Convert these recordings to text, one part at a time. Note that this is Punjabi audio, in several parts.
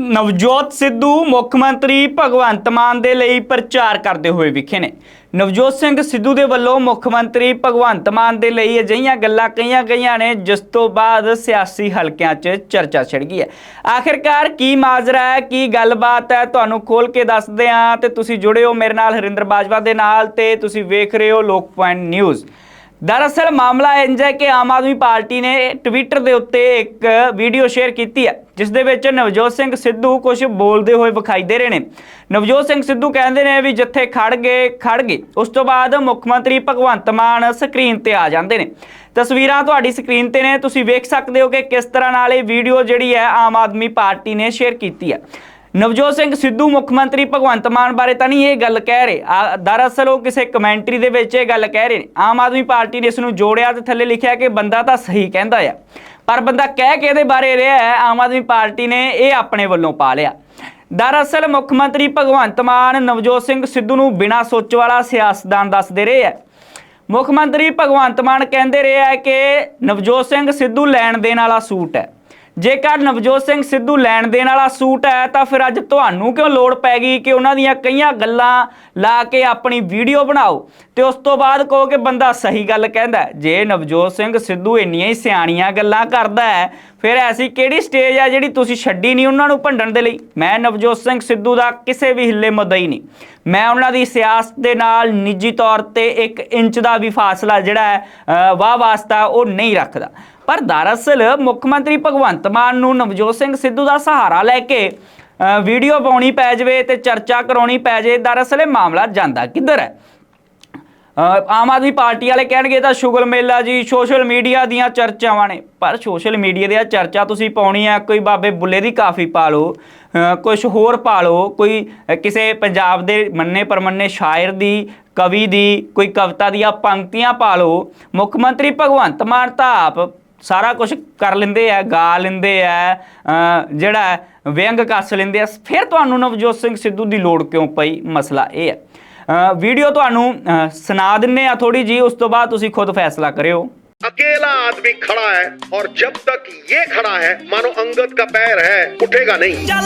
ਨਵਜੋਤ ਸਿੱਧੂ ਮੁੱਖ ਮੰਤਰੀ ਭਗਵੰਤ ਮਾਨ ਦੇ ਲਈ ਪ੍ਰਚਾਰ ਕਰਦੇ ਹੋਏ ਵਿਖੇ ਨੇ। ਨਵਜੋਤ ਸਿੰਘ ਸਿੱਧੂ ਦੇ ਵੱਲੋਂ ਮੁੱਖ ਮੰਤਰੀ ਭਗਵੰਤ ਮਾਨ ਦੇ ਲਈ ਅਜਿਹੀਆਂ ਗੱਲਾਂ ਕਹੀਆਂ ਗਈਆਂ ਨੇ, ਜਿਸ ਤੋਂ ਬਾਅਦ ਸਿਆਸੀ ਹਲਕਿਆਂ 'ਚ ਚਰਚਾ ਛਿੜ ਗਈ ਹੈ। ਆਖਿਰਕਾਰ ਕੀ ਮਾਜਰਾ ਹੈ, ਕੀ ਗੱਲਬਾਤ ਹੈ, ਤੁਹਾਨੂੰ ਖੋਲ ਕੇ ਦੱਸਦੇ ਹਾਂ ਤੇ ਤੁਸੀਂ ਜੁੜੇ ਹੋ ਮੇਰੇ ਨਾਲ ਹਰਿੰਦਰ ਬਾਜਵਾ ਦੇ ਨਾਲ ਤੇ ਤੁਸੀਂ ਵੇਖ ਰਹੇ ਹੋ ਲੋਕ ਪੁਆਇੰਟ ਨਿਊਜ਼। ਦਰਅਸਲ ਮਾਮਲਾ ਇੰਜ ਹੈ ਕਿ ਆਮ ਆਦਮੀ ਪਾਰਟੀ ਨੇ ਟਵਿੱਟਰ ਦੇ ਉੱਤੇ ਇੱਕ ਵੀਡੀਓ ਸ਼ੇਅਰ ਕੀਤੀ ਹੈ, ਜਿਸ ਦੇ ਵਿੱਚ ਨਵਜੋਤ ਸਿੰਘ ਸਿੱਧੂ ਕੁਝ ਬੋਲਦੇ ਹੋਏ ਵਿਖਾਈ ਦੇ ਰਹੇ ਨੇ। ਨਵਜੋਤ ਸਿੰਘ ਸਿੱਧੂ ਕਹਿੰਦੇ ਨੇ ਵੀ ਜਿੱਥੇ ਖੜ ਗਏ ਖੜ ਗਏ, ਉਸ ਤੋਂ ਬਾਅਦ ਮੁੱਖ ਮੰਤਰੀ ਭਗਵੰਤ ਮਾਨ ਸਕਰੀਨ ਤੇ ਆ ਜਾਂਦੇ ਨੇ। ਤਸਵੀਰਾਂ ਤੁਹਾਡੀ ਸਕਰੀਨ ਤੇ ਨੇ, ਤੁਸੀਂ ਵੇਖ ਸਕਦੇ ਹੋ ਕਿ ਕਿਸ ਤਰ੍ਹਾਂ ਨਾਲ ਇਹ ਵੀਡੀਓ ਜਿਹੜੀ ਹੈ ਆਮ ਆਦਮੀ ਪਾਰਟੀ ਨੇ ਸ਼ੇਅਰ ਕੀਤੀ ਹੈ। ਨਵਜੋਤ ਸਿੰਘ ਸਿੱਧੂ ਮੁੱਖ ਮੰਤਰੀ ਭਗਵੰਤ ਮਾਨ ਬਾਰੇ ਤਾਂ ਨਹੀਂ ਇਹ ਗੱਲ ਕਹਿ ਰਹੇ। ਆ, ਦਰਅਸਲ ਉਹ ਕਿਸੇ ਕਮੈਂਟਰੀ ਦੇ ਵਿੱਚ ਇਹ ਗੱਲ ਕਹਿ ਰਹੇ ਨੇ। ਆਮ ਆਦਮੀ ਪਾਰਟੀ ਨੇ ਇਸ ਨੂੰ ਜੋੜਿਆ ਤੇ ਥੱਲੇ ਲਿਖਿਆ ਕਿ ਬੰਦਾ ਤਾਂ ਸਹੀ ਕਹਿੰਦਾ ਆ। ਪਰ ਬੰਦਾ ਕਹਿ ਕੇ ਇਹਦੇ ਬਾਰੇ ਰਿਹਾ ਹੈ ਆਮ ਆਦਮੀ ਪਾਰਟੀ ਨੇ ਇਹ ਆਪਣੇ ਵੱਲੋਂ ਪਾ ਲਿਆ। ਦਰਅਸਲ ਮੁੱਖ ਮੰਤਰੀ ਭਗਵੰਤ ਮਾਨ ਨਵਜੋਤ ਸਿੰਘ ਸਿੱਧੂ ਨੂੰ ਬਿਨਾਂ ਸੋਚ ਵਾਲਾ ਸਿਆਸਤਦਾਨ ਦੱਸਦੇ ਰਹੇ ਹੈ ਮੁੱਖ ਮੰਤਰੀ ਭਗਵੰਤ ਮਾਨ ਕਹਿੰਦੇ ਰਹੇ ਹੈ ਕਿ ਨਵਜੋਤ ਸਿੰਘ ਸਿੱਧੂ ਲੈਣ ਦੇਣ ਵਾਲਾ ਸੂਟ ਹੈ। ਜੇਕਰ ਨਵਜੋਤ ਸਿੰਘ ਸਿੱਧੂ ਲੈਣ ਦੇਣ ਵਾਲਾ ਸੂਟ ਹੈ, ਤਾਂ ਫਿਰ ਅੱਜ ਤੁਹਾਨੂੰ ਕਿਉਂ ਲੋੜ ਪੈ ਗਈ ਕਿ ਉਹਨਾਂ ਦੀਆਂ ਕਈਆਂ ਗੱਲਾਂ ਲਾ ਕੇ ਆਪਣੀ ਵੀਡੀਓ ਬਣਾਓ? ਤੇ ਉਸ ਤੋਂ ਬਾਅਦ ਕਹੋ ਕਿ ਬੰਦਾ ਸਹੀ ਗੱਲ ਕਹਿੰਦਾ ਜੇ ਨਵਜੋਤ ਸਿੰਘ ਸਿੱਧੂ ਇੰਨੀਆਂ ਹੀ ਸਿਆਣੀਆਂ ਗੱਲਾਂ ਕਰਦਾ ਹੈ, ਫਿਰ ਐਸੀ ਕਿਹੜੀ ਸਟੇਜ ਹੈ ਜਿਹੜੀ ਤੁਸੀਂ ਛੱਡੀ ਨਹੀਂ ਉਹਨਾਂ ਨੂੰ ਭੰਡਣ ਦੇ ਲਈ? ਮੈਂ ਨਵਜੋਤ ਸਿੰਘ ਸਿੱਧੂ ਦਾ ਕਿਸੇ ਵੀ ਹਿੱਲੇ ਮਦਈ ਨਹੀਂ। ਮੈਂ ਉਹਨਾਂ ਦੀ ਸਿਆਸਤ ਦੇ ਨਾਲ ਨਿੱਜੀ ਤੌਰ ਤੇ 1 ਇੰਚ ਦਾ ਵੀ ਫਾਸਲਾ ਜਿਹੜਾ ਹੈ ਵਾਹ ਵਾਸਤਾ ਉਹ ਨਹੀਂ ਰੱਖਦਾ। ਪਰ ਦਰਅਸਲ ਮੁੱਖ ਮੰਤਰੀ ਭਗਵੰਤ ਮਾਨ ਨੂੰ ਨਵਜੋਤ ਸਿੰਘ ਸਿੱਧੂ ਦਾ ਸਹਾਰਾ ਲੈ ਕੇ ਵੀਡੀਓ ਪਾਉਣੀ ਪੈ ਜਾਵੇ ਤੇ ਚਰਚਾ ਕਰਾਉਣੀ ਪੈ ਜਾਵੇ, ਦਰਅਸਲ ਇਹ ਮਾਮਲਾ ਜਾਂਦਾ ਕਿੱਧਰ ਹੈ? ਆਮ ਆਦਮੀ ਪਾਰਟੀ ਵਾਲੇ ਕਹਿਣਗੇ ਤਾਂ ਸ਼ੁਗਲ ਮੇਲਾ ਜੀ, ਸੋਸ਼ਲ ਮੀਡੀਆ ਦੀਆਂ ਚਰਚਾਵਾਂ ਨੇ। ਪਰ ਸੋਸ਼ਲ ਮੀਡੀਆ ਦੀਆਂ ਚਰਚਾ ਤੁਸੀਂ ਪਾਉਣੀ ਆ, ਕੋਈ ਬਾਬੇ ਬੁੱਲੇ ਦੀ ਕਾਫੀ ਪਾ ਲਓ ਕੁਝ ਹੋਰ ਪਾ ਲਓ, ਕੋਈ ਕਿਸੇ ਪੰਜਾਬ ਦੇ ਮੰਨੇ ਪਰਮੰਨੇ ਸ਼ਾਇਰ ਦੀ, ਕਵੀ ਦੀ, ਕੋਈ ਕਵਿਤਾ ਦੀਆਂ ਪੰਕਤੀਆਂ ਪਾ ਲਓ। ਮੁੱਖ ਮੰਤਰੀ ਭਗਵੰਤ ਮਾਨ ਤਾਂ ਆਪ ਸਾਰਾ ਕੁਝ ਕਰ ਲੈਂਦੇ ਆ ਗਾ ਲੈਂਦੇ ਆ ਅ, ਜਿਹੜਾ ਹੈ, ਵਿਅੰਗ ਕੱਸ ਲੈਂਦੇ ਆ ਫਿਰ ਤੁਹਾਨੂੰ ਨਵਜੋਤ ਸਿੰਘ ਸਿੱਧੂ ਦੀ ਲੋੜ ਕਿਉਂ ਪਈ ਮਸਲਾ ਇਹ ਹੈ ਅ, ਵੀਡੀਓ ਤੁਹਾਨੂੰ ਅ, ਸੁਣਾ ਦਿੰਨੇ ਆ ਥੋੜੀ ਜੀ ਉਸ ਤੋਂ ਬਾਅਦ ਤੁਸੀਂ ਖੁਦ ਫੈਸਲਾ ਕਰਿਓ अकेला आदमी खड़ा है और जब तक ये खड़ा है मानो अंगद का पैर है उठेगा नहीं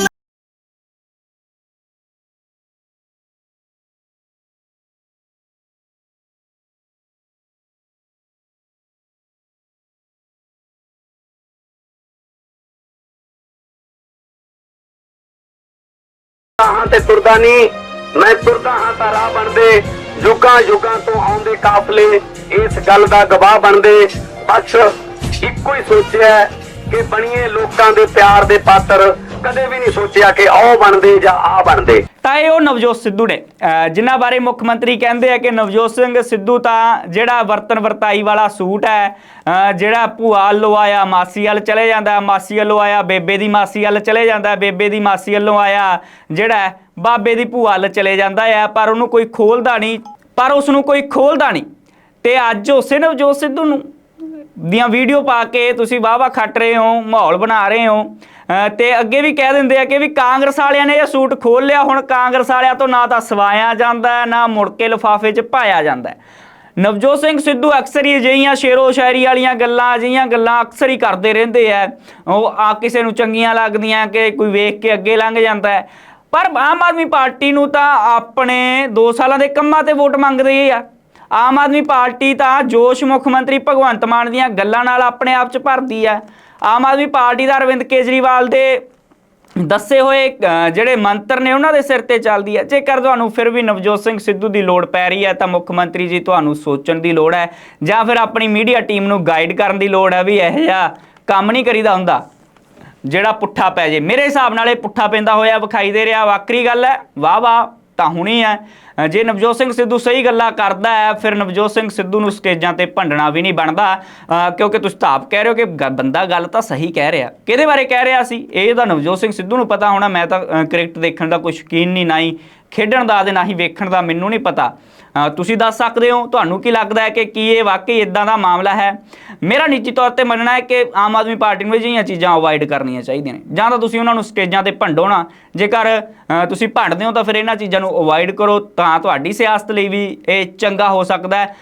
ਹਾਂ ਤੇ ਤੁਰਦਾ ਨਹੀਂ। ਮੈਂ ਤੁਰਦਾ ਹਾਂ ਤਾਂ ਰਾਹ ਬਣਦੇ। ਯੁੱਗਾਂ ਯੁੱਗਾਂ ਤੋਂ ਆਉਂਦੇ ਕਾਫਲੇ ਇਸ ਗੱਲ ਦਾ ਗਵਾਹ ਬਣਦੇ। ਬਸ ਇੱਕੋ ਹੀ ਸੋਚਿਆ ਕਿ ਬਣੀਏ ਲੋਕਾਂ ਦੇ ਪਿਆਰ ਦੇ ਪਾਤਰ ਕਦੇ ਵੀ ਨਹੀਂ ਸੋਚਿਆ ਕਿ ਆਹ ਬਣਦੇ ਜਾਂ ਆ ਬਣਦੇ। ਤਾਂ ਇਹ ਉਹ ਨਵਜੋਤ ਸਿੱਧੂ ਨੇ। ਅਹ ਜਿਨ੍ਹਾਂ ਬਾਰੇ ਮੁੱਖ ਮੰਤਰੀ ਕਹਿੰਦੇ ਆ ਕਿ ਨਵਜੋਤ ਸਿੰਘ ਸਿੱਧੂ ਤਾਂ ਜਿਹੜਾ ਵਰਤਨ ਵਰਤਾਈ ਵਾਲਾ ਸੂਟ ਹੈ ਜਿਹੜਾ ਭੂਆ ਵੱਲੋਂ ਆਇਆ, ਮਾਸੀ ਵੱਲ ਚਲੇ ਜਾਂਦਾ, ਮਾਸੀ ਵੱਲੋਂ ਆਇਆ, ਬੇਬੇ ਦੀ ਮਾਸੀ ਵੱਲ ਚਲੇ ਜਾਂਦਾ, ਬੇਬੇ ਦੀ ਮਾਸੀ ਵੱਲੋਂ ਆਇਆ, ਜਿਹੜਾ ਬਾਬੇ ਦੀ ਭੂਆ ਵੱਲ ਚਲੇ ਜਾਂਦਾ ਆ, ਪਰ ਉਹਨੂੰ ਕੋਈ ਖੋਲਦਾ ਨਹੀਂ, ਪਰ ਉਸ ਨੂੰ ਕੋਈ ਖੋਲਦਾ ਨਹੀਂ। ਤੇ ਅੱਜ ਉਸੇ ਨਵਜੋਤ ਸਿੱਧੂ ਨੂੰ ਦੀਆਂ ਵੀਡੀਓ ਪਾ ਕੇ ਤੁਸੀਂ ਵਾਵਾ ਖੱਟ ਰਹੇ ਹੋ, ਮਾਹੌਲ ਬਣਾ ਰਹੇ ਹੋ। ਤੇ ਅੱਗੇ ਵੀ ਕਹਿ ਦਿੰਦੇ ਆ ਕਿ ਵੀ ਕਾਂਗਰਸ ਵਾਲਿਆਂ ਨੇ ਇਹ ਸੂਟ ਖੋਲ ਲਿਆ, ਹੁਣ ਕਾਂਗਰਸ ਵਾਲਿਆਂ ਤੋਂ ਨਾ ਤਾਂ ਸਵਾਇਆ ਜਾਂਦਾ ਨਾ ਮੁੜ ਕੇ ਲਿਫਾਫੇ 'ਚ ਪਾਇਆ ਜਾਂਦਾ ਨਵਜੋਤ ਸਿੰਘ ਸਿੱਧੂ ਅਕਸਰ ਹੀ ਅਜਿਹੀਆਂ ਸ਼ੇਰੋ ਸ਼ਾਇਰੀ ਵਾਲੀਆਂ ਗੱਲਾਂ, ਅਜਿਹੀਆਂ ਗੱਲਾਂ ਅਕਸਰ ਹੀ ਕਰਦੇ ਰਹਿੰਦੇ ਆ। ਉਹ ਆ ਕਿਸੇ ਨੂੰ ਚੰਗੀਆਂ ਲੱਗਦੀਆਂ ਕਿ ਕੋਈ ਵੇਖ ਕੇ ਅੱਗੇ ਲੰਘ ਜਾਂਦਾ ਪਰ ਆਮ ਆਦਮੀ ਪਾਰਟੀ ਨੂੰ ਤਾਂ ਆਪਣੇ 2 ਸਾਲਾਂ ਦੇ ਕੰਮਾਂ ਤੇ ਵੋਟ ਮੰਗਦੇ ਆ। ਆਮ ਆਦਮੀ ਪਾਰਟੀ ਤਾਂ ਜੋਸ਼ ਮੁੱਖ ਮੰਤਰੀ ਭਗਵੰਤ ਮਾਨ ਦੀਆਂ ਗੱਲਾਂ ਨਾਲ ਆਪਣੇ ਆਪ 'ਚ ਭਰਦੀ ਹੈ ਆਮ ਆਦਮੀ ਪਾਰਟੀ ਦਾ ਅਰਵਿੰਦ ਕੇਜਰੀਵਾਲ ਦੇ ਦੱਸੇ ਹੋਏ ਜਿਹੜੇ ਮੰਤਰ ਨੇ ਉਹਨਾਂ ਦੇ ਸਿਰ ਤੇ ਚੱਲਦੀ ਹੈ। ਜੇਕਰ ਤੁਹਾਨੂੰ ਫਿਰ ਵੀ ਨਵਜੋਤ ਸਿੰਘ ਸਿੱਧੂ ਦੀ ਲੋੜ ਪੈ ਰਹੀ ਹੈ, ਤਾਂ ਮੁੱਖ ਮੰਤਰੀ ਜੀ, ਤੁਹਾਨੂੰ ਸੋਚਣ ਦੀ ਲੋੜ ਹੈ ਜਾਂ ਫਿਰ ਆਪਣੀ ਮੀਡੀਆ ਟੀਮ ਨੂੰ ਗਾਈਡ ਕਰਨ ਦੀ ਲੋੜ ਹੈ ਵੀ ਇਹੋ ਜਿਹਾ ਕੰਮ ਨਹੀਂ ਕਰੀਦਾ ਹੁੰਦਾ, ਜਿਹੜਾ ਪੁੱਠਾ ਪੈ ਜੇ। ਮੇਰੇ ਹਿਸਾਬ ਨਾਲ ਇਹ ਪੁੱਠਾ ਪੈਂਦਾ ਹੋਇਆ ਵਿਖਾਈ ਦੇ ਰਿਹਾ। ਵਾਕਰੀ ਗੱਲ ਹੈ। ਵਾਹ ਵਾਹ ਤਾਂ ਹੁਣੀ ਹੈ ਜੇ ਨਵਜੋਤ ਸਿੰਘ ਸਿੱਧੂ ਸਹੀ ਗੱਲਾਂ ਕਰਦਾ ਹੈ, ਫਿਰ ਨਵਜੋਤ ਸਿੰਘ ਸਿੱਧੂ ਨੂੰ ਸਟੇਜਾਂ ਤੇ ਭੰਡਣਾ ਵੀ ਨਹੀਂ ਬਣਦਾ। ਕਿਉਂਕਿ ਤੁਸੀਂ ਤਾਂ ਆਪ ਕਹਿ ਰਹੇ ਹੋ ਕਿ ਗ- ਬੰਦਾ ਗੱਲ ਤਾਂ ਸਹੀ ਕਹਿ ਰਿਹਾ। ਕਿਹਦੇ ਬਾਰੇ ਕਹਿ ਰਿਹਾ ਸੀ? ਇਹ ਤਾਂ ਨਵਜੋਤ ਸਿੰਘ ਸਿੱਧੂ ਨੂੰ ਪਤਾ ਹੋਣਾ। ਮੈਂ ਤਾਂ ਕ੍ਰਿਕਟ ਦੇਖਣ ਦਾ ਕੋਈ ਸ਼ੌਕੀਨ ਨਹੀਂ, ਨਾ ਹੀ ਖੇਡਣ ਦਾ ਤੇ ਨਾ ਹੀ ਵੇਖਣ ਦਾ ਮੈਨੂੰ ਨਹੀਂ ਪਤਾ। ਤੁਸੀਂ ਦੱਸ ਸਕਦੇ ਹੋ, ਤੁਹਾਨੂੰ ਕੀ ਲੱਗਦਾ ਹੈ ਕਿ ਕੀ ਇਹ ਵਾਕਈ ਇਦਾਂ ਦਾ ਮਾਮਲਾ ਹੈ? ਮੇਰਾ ਨਿੱਜੀ ਤੌਰ ਤੇ ਮੰਨਣਾ ਹੈ ਕਿ ਆਮ ਆਦਮੀ ਪਾਰਟੀ ਨੂੰ ਅਜਿਹੀਆਂ ਚੀਜ਼ਾਂ ਅਵੋਇਡ ਕਰਨੀਆਂ ਚਾਹੀਦੀਆਂ ਨੇ। ਜਾਂ ਤਾਂ ਤੁਸੀਂ ਉਹਨਾਂ ਨੂੰ ਸਟੇਜਾਂ ਤੇ ਭੰਡੋ ਨਾ ਜੇਕਰ ਤੁਸੀਂ ਭੰਡਦੇ ਹੋ ਤਾਂ ਫਿਰ ਇਹਨਾਂ ਚੀਜ਼ਾਂ ਨੂੰ ਅਵੋਇਡ ਕਰੋ, ਤਾਂ ਤੁਹਾਡੀ ਸਿਆਸਤ ਲਈ ਵੀ ਇਹ ਚੰਗਾ ਹੋ ਸਕਦਾ ਹੈ।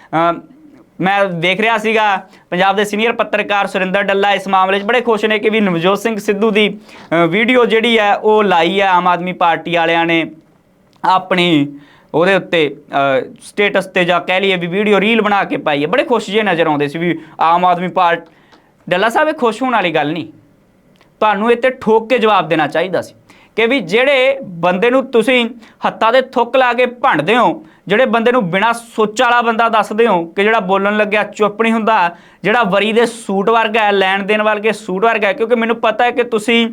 ਮੈਂ ਦੇਖ ਰਿਹਾ ਸੀਗਾ, ਪੰਜਾਬ ਦੇ ਸੀਨੀਅਰ ਪੱਤਰਕਾਰ ਸੁਰਿੰਦਰ ਡੱਲਾ ਇਸ ਮਾਮਲੇ 'ਚ ਬੜੇ ਖੁਸ਼ ਨੇ ਕਿ ਵੀ ਨਵਜੋਤ ਸਿੰਘ ਸਿੱਧੂ ਦੀ ਵੀਡੀਓ ਜਿਹੜੀ ਹੈ, ਉਹ ਲਾਈ ਹੈ ਆਮ ਆਦਮੀ ਪਾਰਟੀ ਵਾਲਿਆਂ ਨੇ। ਆਪਣੀ ਉਹਦੇ ਉੱਤੇ ਸਟੇਟਸ ਤੇ ਜਾਂ ਕਹਿ ਲਈਏ ਵੀ ਵੀਡੀਓ ਰੀਲ ਬਣਾ ਕੇ ਪਾਈ ਹੈ। ਬੜੇ ਖੁਸ਼ ਜੇ ਨਜ਼ਰ ਆਉਂਦੇ ਸੀ ਵੀ ਆਮ ਆਦਮੀ ਪਾਰਟੀ ਡੱਲਾ ਸਾਹਿਬ, ਇਹ ਖੁਸ਼ ਹੋਣ ਵਾਲੀ ਗੱਲ ਨਹੀਂ। ਤੁਹਾਨੂੰ ਇਹ ਤੇ ਠੋਕ ਕੇ ਜਵਾਬ ਦੇਣਾ ਚਾਹੀਦਾ ਸੀ। ਕਿ ਵੀ ਜਿਹੜੇ ਬੰਦੇ ਨੂੰ ਤੁਸੀਂ ਹੱਥਾਂ ਦੇ ਥੁੱਕ ਲਾ ਕੇ ਭੰਡਦੇ ਹੋ, ਜਿਹੜੇ ਬੰਦੇ ਨੂੰ ਬਿਨਾ ਸੋਚ ਵਾਲਾ ਬੰਦਾ ਦੱਸਦੇ ਹੋ ਕਿ ਜਿਹੜਾ ਬੋਲਣ ਲੱਗਿਆ ਚੁੱਪ ਨਹੀਂ ਹੁੰਦਾ, ਜਿਹੜਾ ਵਰੀ ਦੇ ਸੂਟ ਵਰਗਾ ਹੈ, ਲੈਣ ਦੇਣ ਵਰਗੇ ਸੂਟ ਵਰਗਾ ਹੈ, ਕਿਉਂਕਿ ਮੈਨੂੰ ਪਤਾ ਹੈ ਕਿ ਤੁਸੀਂ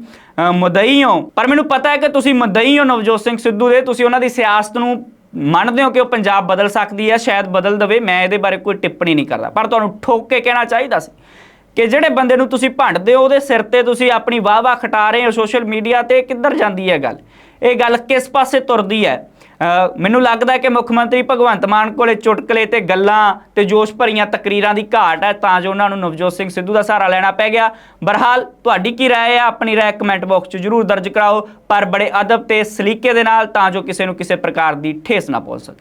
ਮਦਈ ਹੋ। ਪਰ ਮੈਨੂੰ ਪਤਾ ਹੈ ਕਿ ਤੁਸੀਂ ਮਦਈ ਹੋ, ਨਵਜੋਤ ਸਿੰਘ ਸਿੱਧੂ ਦੇ। ਤੁਸੀਂ ਉਹਨਾਂ ਦੀ ਸਿਆਸਤ ਨੂੰ ਮੰਨਦੇ ਹੋ ਕਿ ਉਹ ਪੰਜਾਬ ਬਦਲ ਸਕਦੀ ਹੈ, ਸ਼ਾਇਦ ਬਦਲ ਦਵੇ, ਮੈਂ ਇਹਦੇ ਬਾਰੇ ਕੋਈ ਟਿੱਪਣੀ ਨਹੀਂ ਕਰਦਾ। ਪਰ ਤੁਹਾਨੂੰ ਠੋਕ ਕੇ ਕਹਿਣਾ ਚਾਹੀਦਾ ਸੀ। ਕਿ ਜਿਹੜੇ ਬੰਦੇ ਨੂੰ ਤੁਸੀਂ ਭੰਡਦੇ ਹੋ, ਉਹਦੇ ਸਿਰ ਤੇ ਤੁਸੀਂ ਆਪਣੀ ਵਾਹ-ਵਾਹ ਖਟਾ ਰਹੇ ਹੋ ਸੋਸ਼ਲ ਮੀਡੀਆ ਤੇ, ਕਿੱਧਰ ਜਾਂਦੀ ਹੈ ਗੱਲ? ਇਹ ਗੱਲ ਕਿਸ ਪਾਸੇ ਤੁਰਦੀ ਹੈ? ਮੈਨੂੰ ਲੱਗਦਾ ਕਿ ਮੁੱਖ ਮੰਤਰੀ ਭਗਵੰਤ ਮਾਨ ਕੋਲੇ ਚੁਟਕਲੇ ਤੇ ਗੱਲਾਂ ਤੇ ਜੋਸ਼ ਭਰੀਆਂ ਤਕਰੀਰਾਂ ਦੀ ਘਾਟ ਹੈ, ਤਾਂ ਜੋ ਉਹਨਾਂ ਨੂੰ ਨਵਜੋਤ ਸਿੰਘ ਸਿੱਧੂ ਦਾ ਸਹਾਰਾ ਲੈਣਾ ਪੈ ਗਿਆ। ਬਰਹਾਲ ਤੁਹਾਡੀ ਕੀ ਰਾਏ ਹੈ? ਆਪਣੀ ਰਾਏ ਕਮੈਂਟ ਬਾਕਸ 'ਚ ਜਰੂਰ ਦਰਜ ਕਰਾਓ, ਪਰ ਬੜੇ ਅਦਬ ਤੇ ਸਲੀਕੇ ਦੇ ਨਾਲ, ਤਾਂ ਜੋ ਕਿਸੇ ਨੂੰ ਕਿਸੇ ਪ੍ਰਕਾਰ ਦੀ ਠੇਸ ਨਾ ਪਹੁੰਚ ਸਕੇ।